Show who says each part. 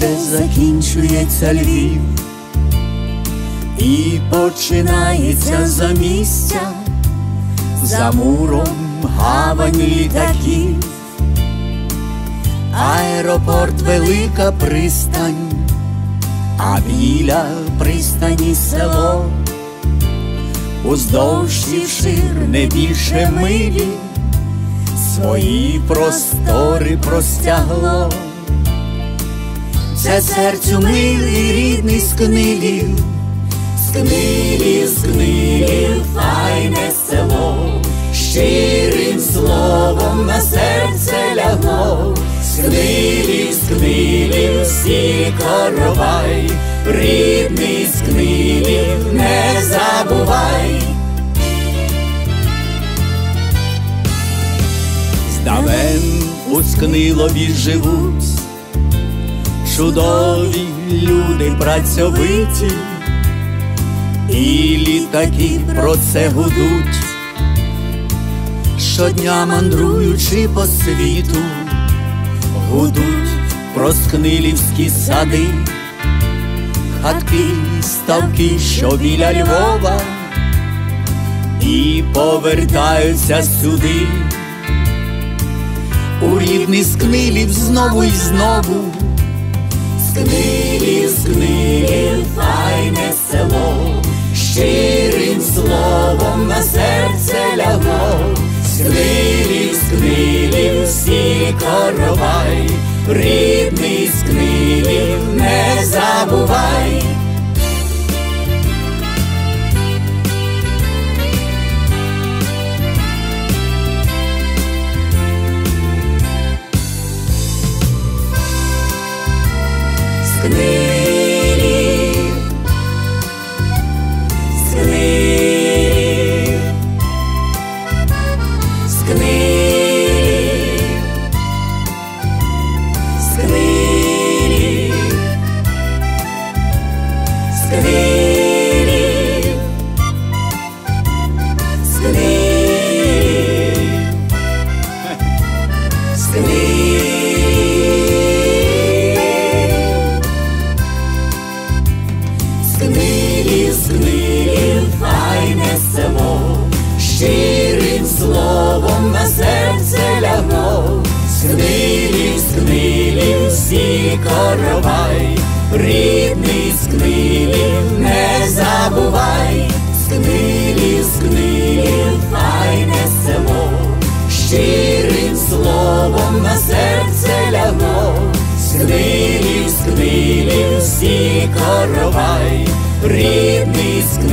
Speaker 1: де закінчується Львів, і починається замістя за муром гавань літаків, аеропорт велика пристань, а біля пристані село, уздовж шир не більше милі, свої простори простягло. Це серцю милий рідний скнилів, скнилів, скнилів, файне село, щирим словом на серце лягло, скнилів, скнилів, всі коровай, рідний скнилів, не забувай. Здавен у скнилові живуть чудові люди працьовиті, і літаки про це гудуть, щодня мандруючи по світу, гудуть про скнилівські сади, хатки, ставки, що біля Львова, і повертаються сюди. У рідний скнилів знову і знову. Серце лягло, скнилів, скнилів, всі коровай, рідний скнилів, не забувай. Скнилів, скнилів, скнилів. Скнилів, скнилів, файне село, щирим словом на серце лягло, скнилів, скнилів, всі коровай, рідний скнилів, не забувай, скнилів, скнилів, файне село, щирим словом на серце лягло. Скнилів, скнилів, всі коровай, рідний скнилів,